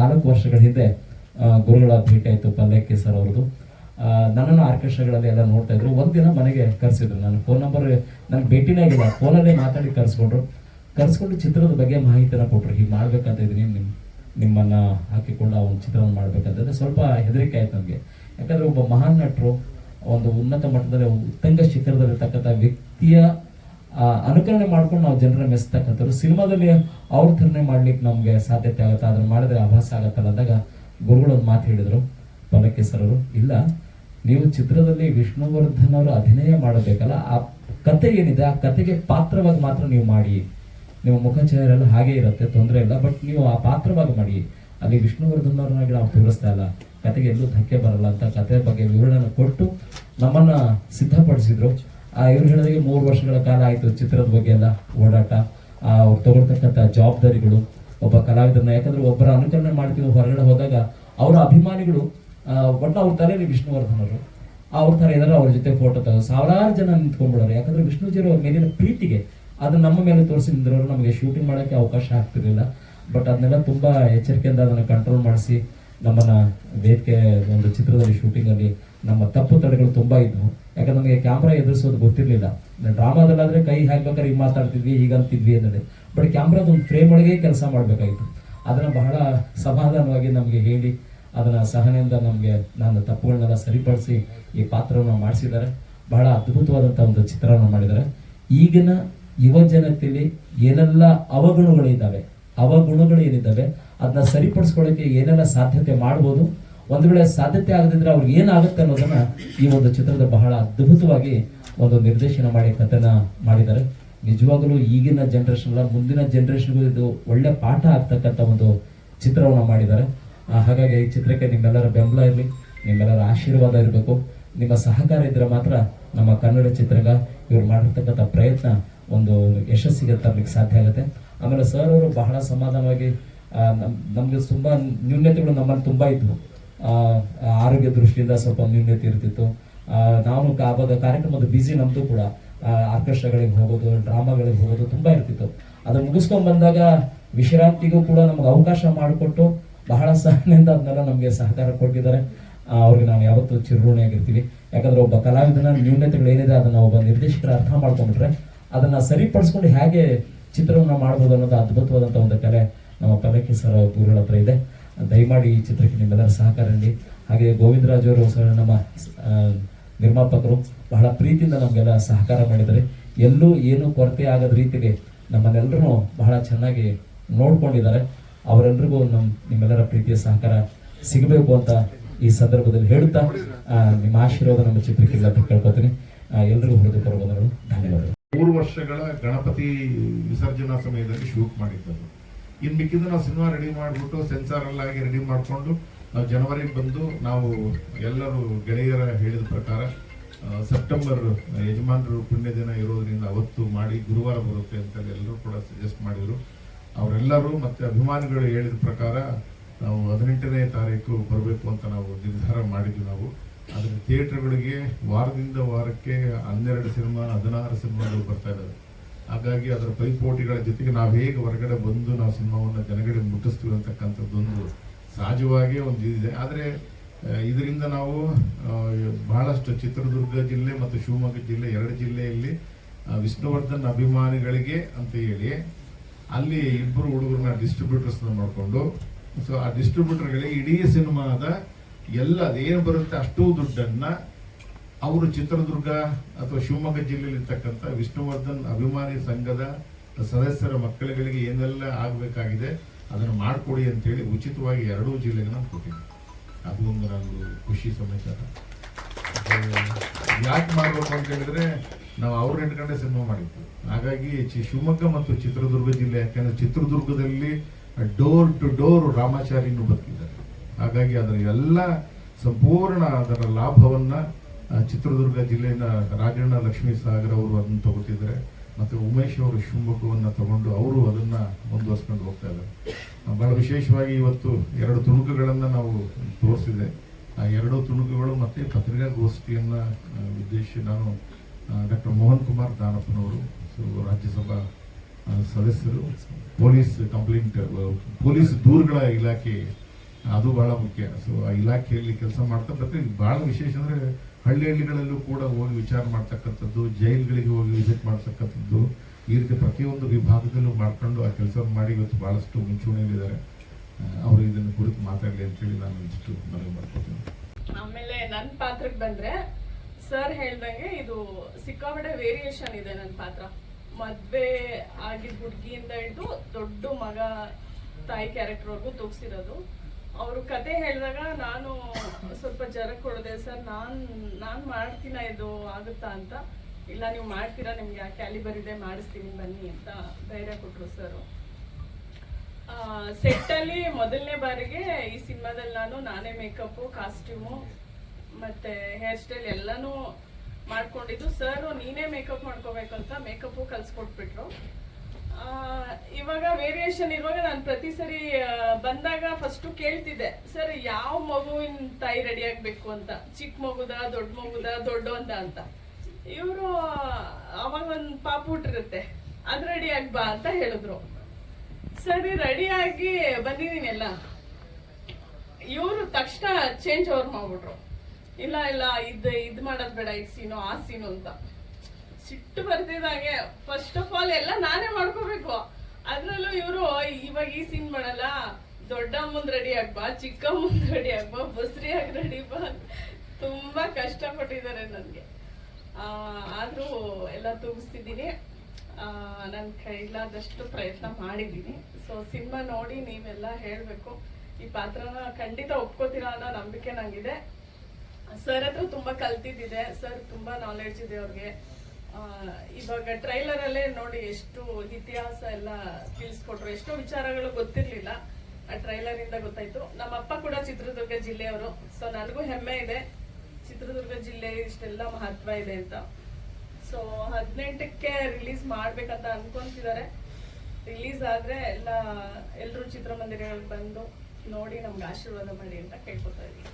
ನಾಲ್ಕು ವರ್ಷಗಳ ಹಿಂದೆ ಗುರುಗಳ ಭೇಟಿ ಆಯಿತು ಪಲ್ಲಕ್ಕಿ ಸರ್ ಅವ್ರದ್ದು. ನನ್ನನ್ನು ಆರ್ಕೆಸ್ಟ್ರಾಗಳಲ್ಲಿ ಎಲ್ಲ ನೋಡ್ತಾ ಇದ್ರು. ಒಂದಿನ ಮನೆಗೆ ಕರೆಸಿದ್ರು ನಾನು ಫೋನ್ ನಂಬರ್ ನನಗೆ ಭೇಟಿನೇ ಆಗಿಲ್ಲ. ಫೋನಲ್ಲೇ ಮಾತಾಡಿ ಕರೆಸ್ಕೊಂಡ್ರು. ಕರೆಸ್ಕೊಂಡು ಚಿತ್ರದ ಬಗ್ಗೆ ಮಾಹಿತಿನ ಕೊಟ್ಟರು ಹೀಗೆ ಮಾಡ್ಬೇಕಂತ ಇದ್ದೀನಿ. ನಿಮ್ಮ ನಿಮ್ಮನ್ನು ಹಾಕಿಕೊಂಡು ಆ ಒಂದು ಚಿತ್ರವನ್ನು ಮಾಡ್ಬೇಕಂತಂದ್ರೆ ಸ್ವಲ್ಪ ಹೆದರಿಕೆ ಆಯ್ತು ನನಗೆ. ಯಾಕಂದರೆ ಒಬ್ಬ ಮಹಾನ್ ನಟರು, ಒಂದು ಉನ್ನತ ಮಟ್ಟದಲ್ಲಿ ಉತ್ತಂಗ ಶಿಖರದಲ್ಲಿರ್ತಕ್ಕಂಥ ವ್ಯಕ್ತಿಯ ಅನುಕರಣೆ ಮಾಡ್ಕೊಂಡು ನಾವು ಜನರ ಮೆಸ್ತಕ್ಕಂಥವ್ರು ಸಿನಿಮಾದಲ್ಲಿ ಅವ್ರ ಥರನೇ ಮಾಡ್ಲಿಕ್ಕೆ ನಮಗೆ ಸಾಧ್ಯತೆ ಆಗುತ್ತೆ. ಅದನ್ನ ಮಾಡಿದ್ರೆ ಆಭಾಸ ಆಗತ್ತಲ್ಲ ಅಂದಾಗ ಗುರುಗಳು ಒಂದು ಮಾತು ಹೇಳಿದರು ಪಲ್ಲಕ್ಕಿ ಅವರು ಇಲ್ಲ, ನೀವು ಚಿತ್ರದಲ್ಲಿ ವಿಷ್ಣುವರ್ಧನ್ ಅವರು ಅಭಿನಯ ಮಾಡಬೇಕಲ್ಲ, ಆ ಕತೆ ಏನಿದೆ, ಆ ಕತೆಗೆ ಪಾತ್ರವಾಗಿ ಮಾತ್ರ ನೀವು ಮಾಡಿ. ನಿಮ್ಮ ಮುಖಚಹರೆ ಎಲ್ಲ ಹಾಗೆ ಇರುತ್ತೆ, ತೊಂದರೆ ಇಲ್ಲ, ಬಟ್ ನೀವು ಆ ಪಾತ್ರವಾಗಿ ಮಾಡಿ. ಅಲ್ಲಿ ವಿಷ್ಣುವರ್ಧನ್ ಅವ್ರನ್ನಾಗಿ ನಾವು ತೋರಿಸ್ತಾ ಇಲ್ಲ. ಕತೆಗೆ ಎಲ್ಲೂ ಧಕ್ಕೆ ಬರಲ್ಲ ಅಂತ ಕತೆ ಬಗ್ಗೆ ವಿವರಣೆ ಕೊಟ್ಟು ನಮ್ಮನ್ನ ಸಿದ್ಧಪಡಿಸಿದ್ರು. ಇವ್ರು ಹೇಳಿದಾಗೆ ಮೂರು ವರ್ಷಗಳ ಕಾಲ ಆಯ್ತು ಚಿತ್ರದ ಬಗ್ಗೆ ಎಲ್ಲ ಓಡಾಟ. ಆ ಅವ್ರು ತಗೊಳ್ತಕ್ಕಂಥ ಜವಾಬ್ದಾರಿಗಳು ಒಬ್ಬ ಕಲಾವಿದರನ್ನ. ಯಾಕಂದ್ರೆ ಒಬ್ಬರ ಅನುಕರಣೆ ಮಾಡ್ತೀವಿ ಹೊರಗಡೆ ಹೋದಾಗ ಅವರ ಅಭಿಮಾನಿಗಳು ಆ, ಒಟ್ಟು ಅವ್ರ ತಲೆಯಲ್ಲಿ ವಿಷ್ಣುವರ್ಧನ್ ಅವರು. ಅವ್ರ ಥರ ಏನಾದ್ರು ಅವ್ರ ಜೊತೆ ಫೋಟೋ ತಗೋ ಸಾವಿರಾರು ಜನ ನಿಂತ್ಕೊಂಡ್ಬಿಡೋರು. ಯಾಕಂದ್ರೆ ವಿಷ್ಣುಜಿ ಅವ್ರ ಮೇಲಿನ ಪ್ರೀತಿಗೆ ಅದು ನಮ್ಮ ಮೇಲೆ ತೋರಿಸಿ ನಿಂತಿರೋರು ನಮಗೆ ಶೂಟಿಂಗ್ ಮಾಡೋಕ್ಕೆ ಅವಕಾಶ ಆಗ್ತಿರಲಿಲ್ಲ. ಬಟ್ ಅದನ್ನೆಲ್ಲ ತುಂಬಾ ಎಚ್ಚರಿಕೆಯಿಂದ ಅದನ್ನ ಕಂಟ್ರೋಲ್ ಮಾಡಿಸಿ ನಮ್ಮನ್ನ ವೇದಿಕೆ ಒಂದು ಚಿತ್ರದಲ್ಲಿ ಶೂಟಿಂಗ್ ಅಲ್ಲಿ ನಮ್ಮ ತಪ್ಪು ತಡೆಗಳು ತುಂಬಾ ಇದ್ವು ಯಾಕಂದ್ರೆ ನಮಗೆ ಕ್ಯಾಮ್ರಾ ಎದುರಿಸೋದು ಗೊತ್ತಿರ್ಲಿಲ್ಲ. ಡ್ರಾಮಾದಲ್ಲಾದ್ರೆ ಕೈ ಹಾಕ್ಬೇಕಾದ್ರೆ ಈಗ ಮಾತಾಡ್ತಿದ್ವಿ ಈಗ ಅಂತಿದ್ವಿ ಅನ್ನೋದೇ. ಬಟ್ ಕ್ಯಾಮ್ರಾದ ಒಂದು ಫ್ರೇಮ್ ಒಳಗೆ ಕೆಲಸ ಮಾಡಬೇಕಾಗಿತ್ತು ಅದನ್ನ ಬಹಳ ಸಮಾಧಾನವಾಗಿ ನಮಗೆ ಹೇಳಿ, ಅದನ್ನ ಸಹನೆಯಿಂದ ನಮಗೆ ನನ್ನ ತಪ್ಪುಗಳನ್ನೆಲ್ಲ ಸರಿಪಡಿಸಿ ಈ ಪಾತ್ರವನ್ನು ಮಾಡಿಸಿದ್ದಾರೆ. ಬಹಳ ಅದ್ಭುತವಾದಂಥ ಒಂದು ಚಿತ್ರವನ್ನು ಮಾಡಿದ್ದಾರೆ. ಈಗಿನ ಯುವ ಜನತೆಯಲ್ಲಿ ಏನೆಲ್ಲ ಅವಗುಣಗಳಿದ್ದಾವೆ ಅವಗುಣಗಳು ಏನಿದ್ದಾವೆ, ಅದನ್ನ ಸರಿಪಡಿಸ್ಕೊಳ್ಳೋಕೆ ಏನೆಲ್ಲ ಸಾಧ್ಯತೆ ಮಾಡ್ಬೋದು ಒಂದು ವೇಳೆ ಸಾಧ್ಯತೆ ಆಗದಿದ್ರೆ ಅವ್ರಿಗೆ ಏನಾಗುತ್ತೆ ಅನ್ನೋದನ್ನ ಈ ಒಂದು ಚಿತ್ರದ ಬಹಳ ಅದ್ಭುತವಾಗಿ ಒಂದು ನಿರ್ದೇಶನ ಮಾಡಿ ಕಥೆನ ಮಾಡಿದ್ದಾರೆ. ನಿಜವಾಗಲೂ ಈಗಿನ ಜನರೇಷನ್ ಅಲ್ಲ, ಮುಂದಿನ ಜನರೇಷನ್ಗೂ ಇದು ಒಳ್ಳೆ ಪಾಠ ಆಗ್ತಕ್ಕಂಥ ಒಂದು ಚಿತ್ರವನ್ನು ಮಾಡಿದ್ದಾರೆ. ಹಾಗಾಗಿ ಈ ಚಿತ್ರಕ್ಕೆ ನಿಮ್ಮೆಲ್ಲರ ಬೆಂಬಲ ಇರಲಿ, ನಿಮ್ಮೆಲ್ಲರ ಆಶೀರ್ವಾದ ಇರಬೇಕು. ನಿಮ್ಮ ಸಹಕಾರ ಇದ್ರೆ ಮಾತ್ರ ನಮ್ಮ ಕನ್ನಡ ಚಿತ್ರಗ ಇವ್ರು ಮಾಡಿರ್ತಕ್ಕಂಥ ಪ್ರಯತ್ನ ಒಂದು ಯಶಸ್ಸಿಗೆ ತರಲಿಕ್ಕೆ ಸಾಧ್ಯ ಆಗುತ್ತೆ. ಆಮೇಲೆ ಸರ್ ಅವರು ಬಹಳ ಸಮಾಧಾನವಾಗಿ ನಮಗೆ ನಮ್, ನಮ್ಗೆ ತುಂಬಾ ನ್ಯೂನ್ಯತೆಗಳು ನಮ್ಮಲ್ಲಿ ತುಂಬಾ ಇದ್ವು. ಆರೋಗ್ಯ ದೃಷ್ಟಿಯಿಂದ ಸ್ವಲ್ಪ ನ್ಯೂನ್ಯತೆ ಇರ್ತಿತ್ತು. ನಾನು ಆವಾಗ ಕಾರ್ಯಕ್ರಮದ ಬಿಸಿ ನಮ್ದು ಕೂಡ. ಆರ್ಕೆಸ್ಟ್ರಾಗಳಿಗೆ ಹೋಗೋದು, ಡ್ರಾಮಾಗಳಿಗೆ ಹೋಗೋದು ತುಂಬಾ ಇರ್ತಿತ್ತು. ಅದನ್ನು ಮುಗಿಸ್ಕೊಂಡ್ ಬಂದಾಗ ವಿಶ್ರಾಂತಿಗೂ ಕೂಡ ನಮ್ಗೆ ಅವಕಾಶ ಮಾಡಿಕೊಟ್ಟು ಬಹಳ ಸಹನೆಯಿಂದ ಅದನ್ನೆಲ್ಲ ನಮಗೆ ಸಹಕಾರ ಕೊಟ್ಟಿದ್ದಾರೆ. ಅವ್ರಿಗೆ ನಾವು ಯಾವತ್ತೂ ಚಿರಋಣಿಯಾಗಿರ್ತೀವಿ. ಯಾಕಂದ್ರೆ ಒಬ್ಬ ಕಲಾವಿದನ ನ್ಯೂನ್ಯತೆಗಳು ಏನಿದೆ ಅದನ್ನ ಒಬ್ಬ ನಿರ್ದೇಶಕರ ಅರ್ಥ ಮಾಡ್ಕೊಂಡ್ರೆ ಅದನ್ನ ಸರಿಪಡಿಸ್ಕೊಂಡು ಹೇಗೆ ಚಿತ್ರವನ್ನ ಮಾಡ್ಬೋದು ಅನ್ನೋದು ಅದ್ಭುತವಾದಂಥ ಒಂದು ಕಲೆ ನಮ್ಮ ಪಲ್ಲಕ್ಕಿ ಸರ್ ಗುರುಗಳ ಹತ್ರ ಇದೆ. ದಯಮಾಡಿ ಈ ಚಿತ್ರಕ್ಕೆ ನಿಮ್ಮೆಲ್ಲರ ಸಹಕಾರ ನೀಡಿ. ಹಾಗೆ ಗೋವಿಂದರಾಜ್ ಅವರು ಸಹ ನಮ್ಮ ನಿರ್ಮಾಪಕರು ಬಹಳ ಪ್ರೀತಿಯಿಂದ ನಮಗೆಲ್ಲ ಸಹಕಾರ ಮಾಡಿದ್ದಾರೆ. ಎಲ್ಲೂ ಏನು ಕೊರತೆ ಆಗದ ರೀತಿಗೆ ನಮ್ಮನ್ನೆಲ್ಲರೂ ಬಹಳ ಚೆನ್ನಾಗಿ ನೋಡ್ಕೊಂಡಿದ್ದಾರೆ. ಅವರೆಲ್ಲರಿಗೂ ನಮ್ಮ ನಿಮ್ಮೆಲ್ಲರ ಪ್ರೀತಿಯ ಸಹಕಾರ ಸಿಗಬೇಕು ಅಂತ ಈ ಸಂದರ್ಭದಲ್ಲಿ ಹೇಳುತ್ತಾ ನಿಮ್ಮ ಆಶೀರ್ವಾದ ನಮ್ಮ ಚಿತ್ರಕ್ಕೆ ಇಲ್ಲ ಅಂತ ಕೇಳ್ಕೊತೀನಿ ಎಲ್ರಿಗೂ ಹೃದಯಪೂರ್ವಕ ವಂದನೆಗಳು. ಧನ್ಯವಾದಗಳು. ಮೂರು ವರ್ಷಗಳ ಗಣಪತಿ ವಿಸರ್ಜನಾ ಸಮಯದಲ್ಲಿ ಶೂಟ್ ಮಾಡಿದ್ದದು ಇನ್ನು ಮಿಕ್ಕಿದ್ದು ನಾವು ಸಿನಿಮಾ ರೆಡಿ ಮಾಡಿಬಿಟ್ಟು ಸೆನ್ಸಾರ್ ಎಲ್ಲ ಆಗಿ ರೆಡಿ ಮಾಡಿಕೊಂಡು, ನಾವು ಜನವರಿಗೆ ಬಂದು ನಾವು ಎಲ್ಲರೂ ಗೆಳೆಯರ ಹೇಳಿದ ಪ್ರಕಾರ ಸೆಪ್ಟೆಂಬರ್ ಯಜಮಾನರು ಪುಣ್ಯ ದಿನ ಇರೋದ್ರಿಂದ ಅವತ್ತು ಮಾಡಿ ಗುರುವಾರ ಬರುತ್ತೆ ಅಂತ ಎಲ್ಲರೂ ಕೂಡ ಸಜೆಸ್ಟ್ ಮಾಡಿದರು. ಅವರೆಲ್ಲರೂ ಮತ್ತೆ ಅಭಿಮಾನಿಗಳು ಹೇಳಿದ ಪ್ರಕಾರ ನಾವು ಹದಿನೆಂಟನೇ ತಾರೀಕು ಬರಬೇಕು ಅಂತ ನಾವು ನಿರ್ಧಾರ ಮಾಡಿದ್ವಿ ನಾವು. ಆದರೆ ಥಿಯೇಟ್ರ್ಗಳಿಗೆ ವಾರದಿಂದ ವಾರಕ್ಕೆ ಹನ್ನೆರಡು ಸಿನಿಮಾ ಹದಿನಾರು ಸಿನಿಮಾಗಳು ಬರ್ತಾ ಇದ್ದಾವೆ ಹಾಗಾಗಿ ಅದರ ಪೈಪೋಟಿಗಳ ಜೊತೆಗೆ ನಾವು ಹೇಗೆ ಹೊರಗಡೆ ಬಂದು ನಾವು ಸಿನಿಮಾವನ್ನು ಜನಗಡೆ ಮುಟ್ಟಿಸ್ತೀವಿ ಅಂತಕ್ಕಂಥದ್ದೊಂದು ಸಹಜವಾಗಿಯೇ ಒಂದು ಇದಿದೆ. ಆದರೆ ಇದರಿಂದ ನಾವು ಬಹಳಷ್ಟು ಚಿತ್ರದುರ್ಗ ಜಿಲ್ಲೆ ಮತ್ತು ಶಿವಮೊಗ್ಗ ಜಿಲ್ಲೆ ಎರಡು ಜಿಲ್ಲೆಯಲ್ಲಿ ವಿಷ್ಣುವರ್ಧನ್ ಅಭಿಮಾನಿಗಳಿಗೆ ಅಂತ ಹೇಳಿ ಅಲ್ಲಿ ಇಬ್ಬರು ಹುಡುಗರನ್ನ ಡಿಸ್ಟ್ರಿಬ್ಯೂಟರ್ಸ್ನ ಮಾಡಿಕೊಂಡು ಸೊ ಆ ಡಿಸ್ಟ್ರಿಬ್ಯೂಟರ್ಗಳಿಗೆ ಇಡೀ ಸಿನಿಮಾದ ಎಲ್ಲ, ಅದೇನು ಬರುತ್ತೆ ಅಷ್ಟು ದುಡ್ಡನ್ನ ಅವರು ಚಿತ್ರದುರ್ಗ ಅಥವಾ ಶಿವಮೊಗ್ಗ ಜಿಲ್ಲೆಯಲ್ಲಿರ್ತಕ್ಕಂಥ ವಿಷ್ಣುವರ್ಧನ್ ಅಭಿಮಾನಿ ಸಂಘದ ಸದಸ್ಯರ ಮಕ್ಕಳುಗಳಿಗೆ ಏನೆಲ್ಲ ಆಗಬೇಕಾಗಿದೆ ಅದನ್ನು ಮಾಡಿಕೊಡಿ ಅಂತೇಳಿ ಉಚಿತವಾಗಿ ಎರಡೂ ಜಿಲ್ಲೆಗೆ ನಾನು ಕೊಟ್ಟಿದ್ದೆ. ಅದು ಒಂದು ಖುಷಿ ಸಮಾಚಾರ ಯಾಕೆ ಮಾಡಬೇಕು ಅಂತ ಹೇಳಿದ್ರೆ ನಾವು ಅವ್ರ ಇಟ್ಕೊಂಡೆ ಸಿನಿಮಾ ಮಾಡಿದ್ವಿ. ಹಾಗಾಗಿ ಶಿವಮೊಗ್ಗ ಮತ್ತು ಚಿತ್ರದುರ್ಗ ಜಿಲ್ಲೆ, ಯಾಕೆಂದ್ರೆ ಚಿತ್ರದುರ್ಗದಲ್ಲಿ ಡೋರ್ ಟು ಡೋರ್ ರಾಮಾಚಾರಿನೂ ಬರ್ತಿದ್ದಾರೆ. ಹಾಗಾಗಿ ಅದರ ಎಲ್ಲ ಸಂಪೂರ್ಣ ಅದರ ಲಾಭವನ್ನ ಚಿತ್ರದುರ್ಗ ಜಿಲ್ಲೆಯಿಂದ ರಾಜಣ್ಣ ಲಕ್ಷ್ಮೀ ಸಾಗರ್ ಅವರು ಅದನ್ನು ತಗೋತಿದ್ದಾರೆ ಮತ್ತೆ ಉಮೇಶ್ ಅವರು ಶಿವಮೊಗ್ಗವನ್ನ ತಗೊಂಡು ಅವರು ಅದನ್ನ ಮುಂದುವರ್ಸ್ಕೊಂಡು ಹೋಗ್ತಾ ಇದ್ದಾರೆ. ಬಹಳ ವಿಶೇಷವಾಗಿ ಇವತ್ತು ಎರಡು ತುಣುಕುಗಳನ್ನು ನಾವು ತೋರಿಸಿದೆ. ಆ ಎರಡು ತುಣುಕುಗಳು ಮತ್ತೆ ಪತ್ರಿಕಾಗೋಷ್ಠಿಯನ್ನು ಉದ್ದೇಶಿಸಿ ನಾನು ಡಾಕ್ಟರ್ ಮೋಹನ್ ಕುಮಾರ್ ದಾನಪ್ಪನವರು, ಸೊ, ರಾಜ್ಯಸಭಾ ಸದಸ್ಯರು, ಪೊಲೀಸ್ ಕಂಪ್ಲೇಂಟ್ ಪೊಲೀಸ್ ದೂರುಗಳ ಇಲಾಖೆ, ಅದು ಬಹಳ ಮುಖ್ಯ. ಸೊ, ಆ ಇಲಾಖೆಯಲ್ಲಿ ಕೆಲಸ ಮಾಡ್ತಾ ಬರ್ತೀವಿ. ಬಹಳ ವಿಶೇಷ ಅಂದ್ರೆ ಹಳ್ಳಿ ಹಳ್ಳಿಗಳಲ್ಲೂ ಕೂಡ ಹೋಗಿ ವಿಚಾರ ಮಾಡ್ತಕ್ಕಂಥದ್ದು, ಜೈಲ್ಗಳಿಗೆ ಹೋಗಿ ವಿಸಿಟ್ ಮಾಡ್ತಕ್ಕಂಥದ್ದು, ಈ ರೀತಿ ಪ್ರತಿಯೊಂದು ವಿಭಾಗದಲ್ಲೂ ಮಾಡ್ಕೊಂಡು ಆ ಕೆಲಸ ಮಾಡಿ ಇವತ್ತು ಬಹಳಷ್ಟು ಮುಂಚೂಣಿಯಲ್ಲಿದ್ದಾರೆ. ಅವರು ಇದನ್ನು ಕುರಿತು ಮಾತಾಡಲಿ ಅಂತೇಳಿ ನಾನು ಇಷ್ಟು ಮನವಿ ಮಾಡ್ಕೊತೀನಿ. ಆಮೇಲೆ ನನ್ನ ಪಾತ್ರಕ್ಕೆ ಬಂದ್ರೆ, ಸರ್ ಹೇಳ್ದಂಗೆ ಇದು ಸಿಕ್ಕಾಪಟ್ಟೆ ವೇರಿಯೇಷನ್ ಇದೆ ನನ್ನ ಪಾತ್ರ. ಮದ್ವೆ ಆಗಿದ್ ಹುಡುಗಿಯಿಂದ ಹಿಡಿದು ದೊಡ್ಡ ಮಗ ತಾಯಿ ಕ್ಯಾರೆಕ್ಟರ್ವರೆಗೂ ತೋರಿಸಿರೋದು. ಅವರು ಕತೆ ಹೇಳಿದಾಗ ನಾನು ಸ್ವಲ್ಪ ಜರ ಕೊಡದೆ ಸರ್, ನಾನ್ ನಾನ್ ಮಾಡ್ತೀನ ಇದು, ಆಗುತ್ತಾ ಅಂತ? ಇಲ್ಲ, ನೀವು ಮಾಡ್ತೀರಾ? ನಿಮ್ಗೆ ಆ ಕ್ಯಾಲಿಬರ್ ಇದೆ, ಮಾಡಿಸ್ತೀನಿ, ಬನ್ನಿ, ಅಂತ ಧೈರ್ಯ ಕೊಟ್ರು ಸರ್ ಸೆಟ್ ಅಲ್ಲಿ ಮೊದಲನೇ ಬಾರಿಗೆ ಈ ಸಿನಿಮಾದಲ್ಲಿ ನಾನು, ನಾನೇ ಮೇಕಪ್ ಕಾಸ್ಟ್ಯೂಮು, ಮತ್ತೆ ಹೇರ್ ಸ್ಟೈಲ್ ಎಲ್ಲಾನು ಮಾಡ್ಕೊಂಡಿದ್ದು. ಸರ್, ನೀನೇ ಮೇಕಪ್ ಮಾಡ್ಕೋಬೇಕು ಅಂತ ಮೇಕಪ್ ಕಲ್ಸ್ಕೊಟ್ಬಿಟ್ರು ಇವಾಗ ವೇರಿಯೇಷನ್ ಇರುವಾಗ ನಾನು ಪ್ರತಿ ಸರಿ ಬಂದಾಗ ಫಸ್ಟ್ ಕೇಳ್ತಿದ್ದೆ, ಸರ್, ಯಾವ ಮಗುವಿನ ತಾಯಿ ರೆಡಿ ಆಗ್ಬೇಕು ಅಂತ? ಚಿಕ್ಕ ಮಗುದ, ದೊಡ್ಡ ಮಗುದ ದೊಡ್ಡವಂದ ಅಂತ? ಇವರು, ಅವಾಗ ಒಂದು ಪಾಪ ಹುಟ್ಟಿರುತ್ತೆ, ಅದ್ ರೆಡಿ ಆಗ್ಬಾ ಅಂತ ಹೇಳಿದ್ರು. ಸರಿ ರೆಡಿ ಆಗಿ ಬಂದಿದ್ದೀನಿ ಎಲ್ಲ. ಇವರು ತಕ್ಷಣ ಚೇಂಜ್ ಓವರ್ ಮಾಡ್ಬಿಟ್ರು. ಇಲ್ಲ ಇಲ್ಲ, ಇದ್ ಇದ್ ಮಾಡೋದು ಬೇಡ, ಈ ಸೀನು, ಆ ಸೀನು ಅಂತ. ಸಿಟ್ಟು ಬರ್ತಿದ್ದಾಗೆ ಫಸ್ಟ್ ಆಫ್ ಆಲ್ ಎಲ್ಲ ನಾನೇ ಮಾಡ್ಕೋಬೇಕು. ಅದ್ರಲ್ಲೂ ಇವರು ಇವಾಗ ಈ ಸೀನ್ ಮಾಡಲ್ಲ ದೊಡ್ಡ ಮುಂದ್ ರೆಡಿ ಆಗ್ಬಾ ಚಿಕ್ಕ ಮುಂದ್ ರೆಡಿ ಆಗ್ಬಾ ಬಸ್ರಿ ಆಗ ರೆಡಿ ಬಾ ತುಂಬಾ ಕಷ್ಟ ಪಟ್ಟಿದ್ದಾರೆ ನನ್ಗೆ. ಆ, ಆದ್ರೂ ಎಲ್ಲ ತೂಗಿಸ್ತಿದ್ದೀನಿ. ನನ್ನ ಕೈಲಾದಷ್ಟು ಪ್ರಯತ್ನ ಮಾಡಿದ್ದೀನಿ. ಸೊ ಸಿನಿಮಾ ನೋಡಿ ನೀವೆಲ್ಲ ಹೇಳಬೇಕು. ಈ ಪಾತ್ರನ ಖಂಡಿತ ಒಪ್ಕೋತೀರಾ ಅನ್ನೋ ನಂಬಿಕೆ ನಂಗಿದೆ. ಸರ್ ಹತ್ರ ತುಂಬಾ ಕಲ್ತಿದ್ದಿದೆ. ಸರ್ ತುಂಬಾ ನಾಲೆಡ್ಜ್ ಇದೆ ಅವ್ರಿಗೆ. ಇವಾಗ ಟ್ರೈಲರ್ ಅಲ್ಲೇ ನೋಡಿ ಎಷ್ಟು ಇತಿಹಾಸ ಎಲ್ಲ ತಿಳಿಸ್ಕೊಟ್ರು. ಎಷ್ಟೋ ವಿಚಾರಗಳು ಗೊತ್ತಿರ್ಲಿಲ್ಲ. ಆ ಟ್ರೈಲರ್ ಇಂದ ಗೊತ್ತಾಯ್ತು. ನಮ್ಮ ಅಪ್ಪ ಕೂಡ ಚಿತ್ರದುರ್ಗ ಜಿಲ್ಲೆಯವರು. ಸೊ ನನಗೂ ಹೆಮ್ಮೆ ಇದೆ. ಚಿತ್ರದುರ್ಗ ಜಿಲ್ಲೆ ಇಷ್ಟೆಲ್ಲ ಮಹತ್ವ ಇದೆ ಅಂತ. ಸೊ ಹದಿನೆಂಟಕ್ಕೆ ರಿಲೀಸ್ ಮಾಡ್ಬೇಕಂತ ಅನ್ಕೊಂತಿದ್ದಾರೆ. ರಿಲೀಸ್ ಆದ್ರೆ ಎಲ್ಲ ಎಲ್ಲರೂ ಚಿತ್ರಮಂದಿರಗಳಿಗೆ ಬಂದು ನೋಡಿ ನಮ್ಗೆ ಆಶೀರ್ವಾದ ಮಾಡಿ ಅಂತ ಕೇಳ್ಕೊತಾ ಇದ್ದೀನಿ.